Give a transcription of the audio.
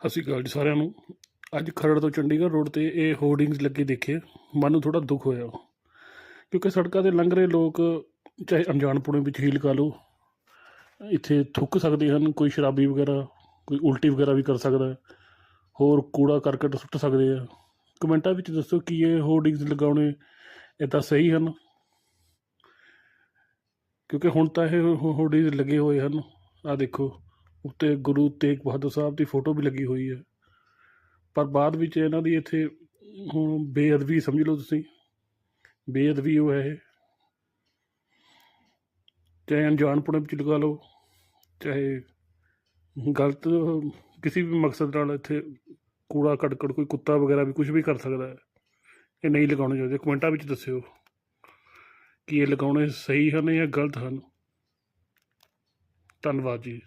ਸਤਿ ਸ਼੍ਰੀ ਅਕਾਲ ਜੀ ਸਾਰਿਆਂ ਨੂੰ। ਅੱਜ ਖਰੜ ਤੋਂ ਚੰਡੀਗੜ੍ਹ ਰੋਡ ਤੇ ਇਹ ਹੋਰਡਿੰਗਸ ਲੱਗੇ ਦੇਖੇ। ਮਨ ਨੂੰ ਥੋੜਾ ਦੁੱਖ ਹੋਇਆ। ਕਿਉਂਕਿ ਸੜਕਾਂ ਤੇ ਲੰਘ ਰਹੇ ਲੋਕ ਚਾਹੇ ਅਣਜਾਣਪੁਣੇ ਵਿੱਚ ਹੀ ਲਗਾ ਲਓ, ਇੱਥੇ ਥੁੱਕ ਸਕਦੇ ਹਨ, ਕੋਈ ਸ਼ਰਾਬੀ ਵਗੈਰਾ, ਕੋਈ ਉਲਟੀ ਵਗੈਰਾ ਵੀ ਕਰ ਸਕਦਾ ਹੋਰ ਕੂੜਾ ਕਰਕਟ ਸੁੱਟ ਸਕਦੇ ਆ। ਕਮੈਂਟਾਂ ਵਿੱਚ ਦੱਸੋ ਕਿ ਇਹ ਹੋਰਡਿੰਗਸ ਲਗਾਉਣੇ ਇੱਦਾਂ ਸਹੀ ਹਨ? ਕਿਉਂਕਿ ਹੁਣ ਤਾਂ ਇਹ ਹੋਰਡਿੰਗਸ ਲੱਗੇ ਹੋਏ ਹਨ। ਆ ਦੇਖੋ। ਉੱਤੇ ਗੁਰੂ ਤੇਗ ਬਹਾਦਰ ਸਾਹਿਬ ਦੀ ਫੋਟੋ ਵੀ ਲੱਗੀ ਹੋਈ ਹੈ। ਪਰ ਬਾਅਦ ਵਿੱਚ ਇਹਨਾਂ ਦੀ ਇੱਥੇ ਹੁਣ ਬੇਅਦਬੀ ਸਮਝ ਲਓ ਤੁਸੀਂ। ਬੇਅਦਬੀ ਉਹ ਹੈ ਇਹ। ਚਾਹੇ ਅਣਜਾਣਪੁਣੇ ਵਿੱਚ ਲਗਾ ਲਓ, ਚਾਹੇ ਗਲਤ ਕਿਸੇ ਵੀ ਮਕਸਦ ਨਾਲ ਇੱਥੇ ਕੂੜਾ ਕੜਕੜ, ਕੋਈ ਕੁੱਤਾ ਵਗੈਰਾ ਵੀ ਕੁਝ ਵੀ ਕਰ ਸਕਦਾ ਹੈ, ਇਹ ਨਹੀਂ ਲਗਾਉਣੇ ਚਾਹੀਦੇ। ਕਮੈਂਟਾਂ ਵਿੱਚ ਦੱਸਿਓ ਕਿ ਇਹ ਲਗਾਉਣੇ ਸਹੀ ਹਨ ਜਾਂ ਗਲਤ ਹਨ। ਧੰਨਵਾਦ ਜੀ।